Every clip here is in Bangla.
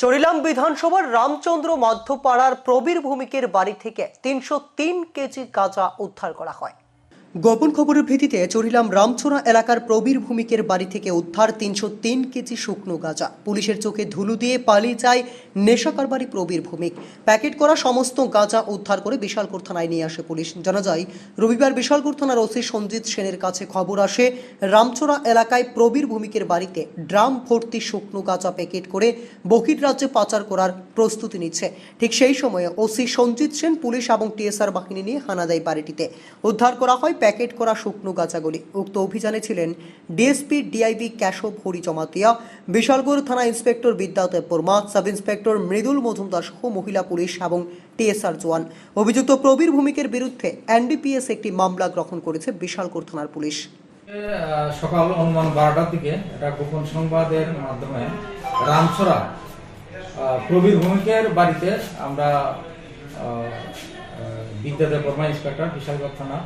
চরিলাম বিধানসভার রামচন্দ্র মধ্যপাড়ার প্রবীর ভূমিকের বাড়ি থেকে তিনশো তিন কেজি গাঁজা উদ্ধার করা হয়। গোপন খবরের ভিত্তিতে চড়িলাম রামছোড়া এলাকার প্রবীর ভূমিকের বাড়ি থেকে উদ্ধার তিনশো তিন কেজি শুকনো গাঁজা। পুলিশের চোখে ধুলো দিয়ে পালিয়ে যায় নেশা কারবারি প্রবীর ভূমিক। প্যাকেট করা সমস্ত গাঁজা উদ্ধার করে বিশালপুর থানায় নিয়ে আসে পুলিশ। জানা যায়, রবিবার বিশালপুর থানার ওসি সঞ্জিত সেনের কাছে খবর আসে, রামছোড়া এলাকায় প্রবীর ভূমিকের বাড়িতে ড্রাম ভর্তি শুকনো গাঁজা প্যাকেট করে বকির রাজ্যে পাচার করার প্রস্তুতি নিচ্ছে। ঠিক সেই সময়ে ওসি সঞ্জিত সেন পুলিশ এবং টিএসআর বাহিনী নিয়ে হানা দেয় বাড়িটিতে। উদ্ধার করা হয় প্যাকেট করা শুকনো গাঁজাগুলি উক্ত অভিযানে ছিলেন ডিএসপি ডিআইবি ক্যাশব হরি জমাতিয়া বিশালগড় থানা inspector Bidyadeb Barma, sub inspector Mridul Majumdar সহ মহিলা পুলিশ এবং টিএসআর জওয়ান। অভিযুক্ত প্রবীর ভূমিকের বিরুদ্ধে এনডিপিএস একটি মামলা গ্রহণ করেছে বিশালগড় থানার পুলিশ। সকাল অনুমান বারোটার দিকে একটা গোপন সংবাদের মাধ্যমে রামছড়া প্রবীর ভূমিকের বাড়িতে আমরা বিদ্যাদেব বর্মা ইন্সপেক্টর বিশালগড় থানা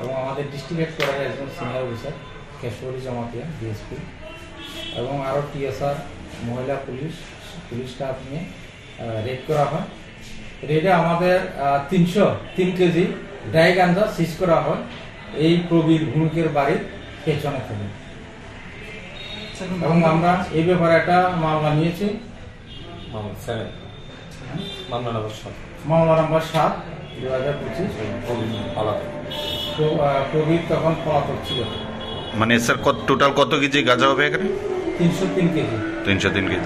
এবং আমাদের ডিস্ট্রিক্ট হেডকোয়ার্টারের একজন senior officer Keshari Jamatia DSP এবং আরও টিএসআর মহিলা পুলিশ পুলিশ স্টাফ নিয়ে রেড করা হয়। রেডে আমাদের তিনশো তিন কেজি ড্রাই গাঞ্জা সিজ করা হয়। এই প্রবীর ভূমিকের বাড়ির পেছনে থেকে। এবং আমরা এই ব্যাপারে একটা মামলা নিয়েছি। মামলা নম্বর সাত। মামলা নম্বর সাত। দু হাজার পঁচিশ তো প্রবীর তখন পলাতক ছিল। মানে স্যার কত টোটাল কত কেজি গাঁজা হবে এখানে? তিনশো তিন কেজি। তিনশো তিন কেজি।